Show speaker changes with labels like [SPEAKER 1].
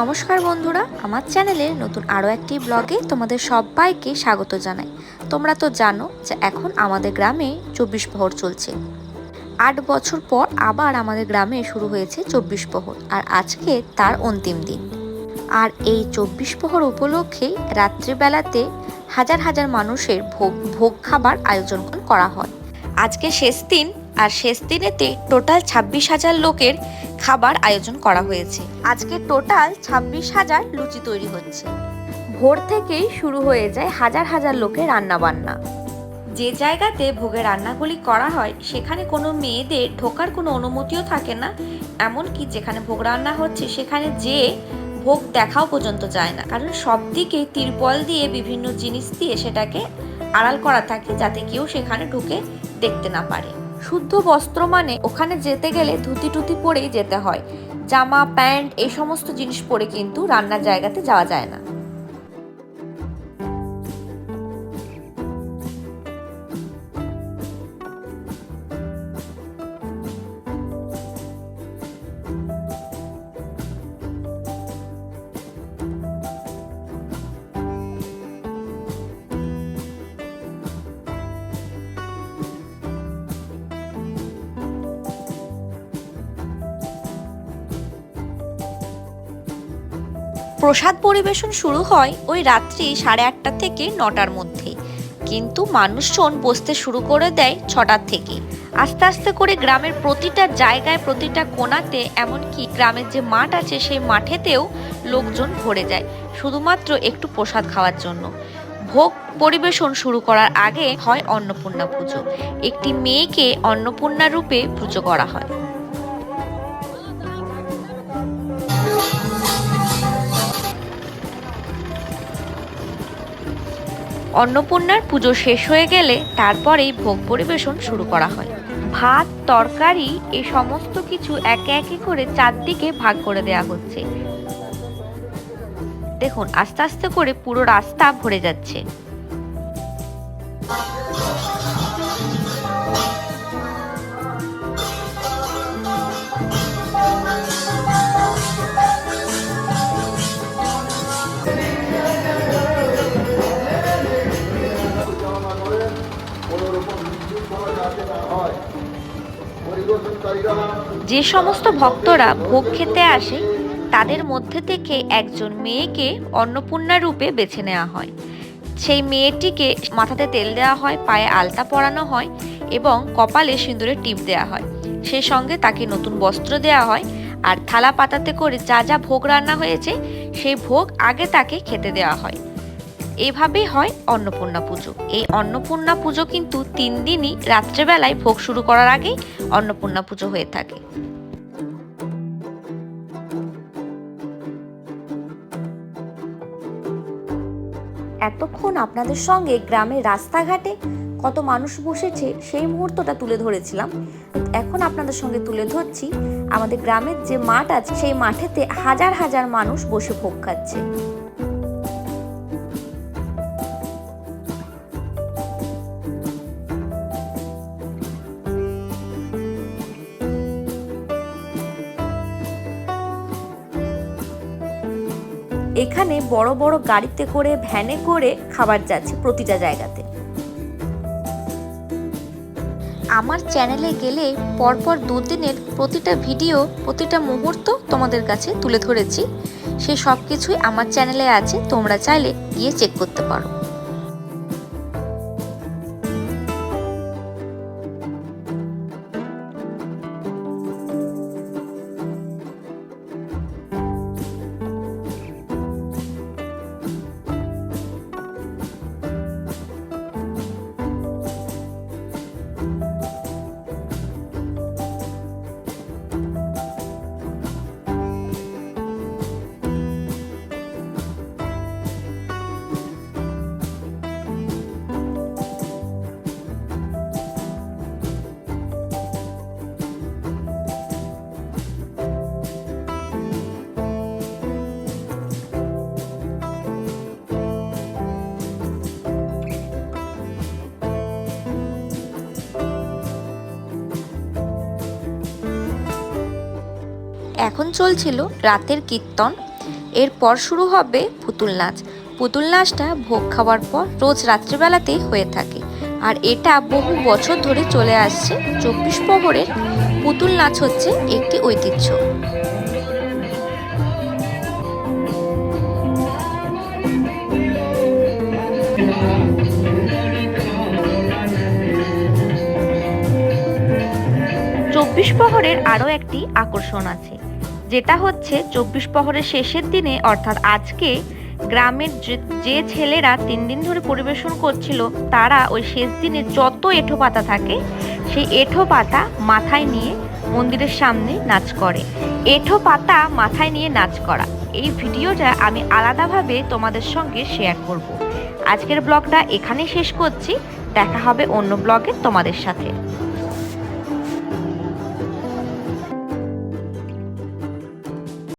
[SPEAKER 1] নমস্কার বন্ধুরা, আমার চ্যানেলে নতুন আরও একটি ব্লগে তোমাদের সবাইকে স্বাগত জানাই। তোমরা তো জানো যে এখন আমাদের গ্রামে চব্বিশ প্রহর চলছে। আট বছর পর আবার আমাদের গ্রামে শুরু হয়েছে চব্বিশ প্রহর, আর আজকে তার অন্তিম দিন। আর এই চব্বিশ প্রহর উপলক্ষে রাত্রিবেলাতে হাজার হাজার মানুষের ভোগ ভোগ খাবার আয়োজন করা হয়। আজকে শেষ দিন, আর শেষ দিনেতে টোটাল ছাব্বিশ হাজার লোকের খাবার আয়োজন করা হয়েছে। আজকে টোটাল ছাব্বিশ হাজার লুচি তৈরি হচ্ছে। ভোর থেকেই শুরু হয়ে যায় হাজার হাজার লোকের রান্না বান্না যে জায়গাতে ভোগের রান্নাগুলি করা হয়, সেখানে কোনো মেয়েদের ঢোকার কোনো অনুমতিও থাকে না, এমনকি যেখানে ভোগ রান্না হচ্ছে, সেখানে যে ভোগ দেখাও পর্যন্ত যায় না। কারণ সব দিকে তিরপল দিয়ে বিভিন্ন জিনিস দিয়ে সেটাকে আড়াল করা থাকে, যাতে কেউ সেখানে ঢুকে দেখতে না পারে। শুদ্ধ বস্ত্র মানে ওখানে যেতে গেলে ধুতি টুতি পরেই যেতে হয়। জামা, প্যান্ট, এই সমস্ত জিনিস পরে কিন্তু রান্নার জায়গাতে যাওয়া যায় না। প্রসাদ পরিবেশন শুরু হয় ওই রাত্রি সাড়ে আটটা থেকে নটার মধ্যে। কিন্তু মানুষজন বসতে শুরু করে দেয় ছটার থেকে। আস্তে আস্তে করে গ্রামের প্রতিটা জায়গায়, প্রতিটা কোণাতে, এমনকি গ্রামের যে মাঠ আছে সেই মাঠেতেও লোকজন ভরে যায়, শুধুমাত্র একটু প্রসাদ খাওয়ার জন্য। ভোগ পরিবেশন শুরু করার আগে হয় অন্নপূর্ণা পুজো। একটি মেয়েকে অন্নপূর্ণা রূপে পুজো করা হয়। অন্নপূর্ণার পুজো শেষ হয়ে গেলে তারপরেই ভোগ পরিবেশন শুরু করা হয়। ভাত, তরকারি, এ সমস্ত কিছু একে একে করে চারদিকে ভাগ করে দেয়া হচ্ছে। দেখুন, আস্তে আস্তে করে পুরো রাস্তা ভরে যাচ্ছে। যে সমস্ত ভক্তরা ভোগ খেতে আসে, তাদের মধ্যে থেকে একজন মেয়েকে অন্নপূর্ণা রূপে বেছে নেওয়া হয়। সেই মেয়েটিকে মাথাতে তেল দেওয়া হয়, পায়ে আলতা পরানো হয় এবং কপালে সিঁদুরের টিপ দেওয়া হয়। সেই সঙ্গে তাকে নতুন বস্ত্র দেওয়া হয় আর থালা পাতাতে করে যা যা ভোগ রান্না হয়েছে, সেই ভোগ আগে তাকে খেতে দেওয়া হয়। এভাবেই হয় অন্নপূর্ণা পুজো। এই অন্নপূর্ণা পুজো কিন্তু তিন দিনই রাত্রেবেলায় ভোগ শুরু করার আগেই অন্নপূর্ণা পুজো হয়ে থাকে। এতক্ষণ আপনাদের সঙ্গে গ্রামের রাস্তাঘাটে কত মানুষ বসেছে সেই মুহূর্তটা তুলে ধরেছিলাম। এখন আপনাদের সঙ্গে তুলে ধরছি, আমাদের গ্রামের যে মাঠ আছে সেই মাঠেতে হাজার হাজার মানুষ বসে ভোগ খাচ্ছে। এখানে বড় বড় গাড়িতে করে, ভ্যানে করে খাবার যাচ্ছে প্রতিটা জায়গাতে। আমার চ্যানেলে গেলে পরপর দুদিনের প্রতিটা ভিডিও, প্রতিটা মুহূর্ত তোমাদের কাছে তুলে ধরেছি। সে সব কিছুই আমার চ্যানেলে আছে, তোমরা চাইলে গিয়ে চেক করতে পারো। এখন চলছিল রাতের কীর্তন। এরপর শুরু হবে পুতুল নাচ। পুতুল নাচটা ভোগ খাওয়ার পর রোজ রাত্রিবেলাতেই হয়ে থাকে। আর এটা বহু বছর ধরে চলে আসছে। চব্বিশ প্রহরের পুতুল নাচ হচ্ছে একটি ঐতিহ্য। চব্বিশ প্রহরের আরও একটি আকর্ষণ আছে। যেটা হচ্ছে চব্বিশ প্রহরের শেষের দিনে, অর্থাৎ আজকে, গ্রামের যে ছেলেরা তিন দিন ধরে পরিবেশন করছিল, তারা ওই শেষ দিনে যত এঁঠো পাতা থাকে, সেই এঁঠো পাতা মাথায় নিয়ে মন্দিরের সামনে নাচ করে। এঁঠো পাতা মাথায় নিয়ে নাচ করা। এই ভিডিওটা আমি আলাদাভাবে তোমাদের সঙ্গে শেয়ার করব। আজকের ব্লগটা এখানে শেষ করছি। দেখা হবে অন্য ব্লগে তোমাদের সাথে।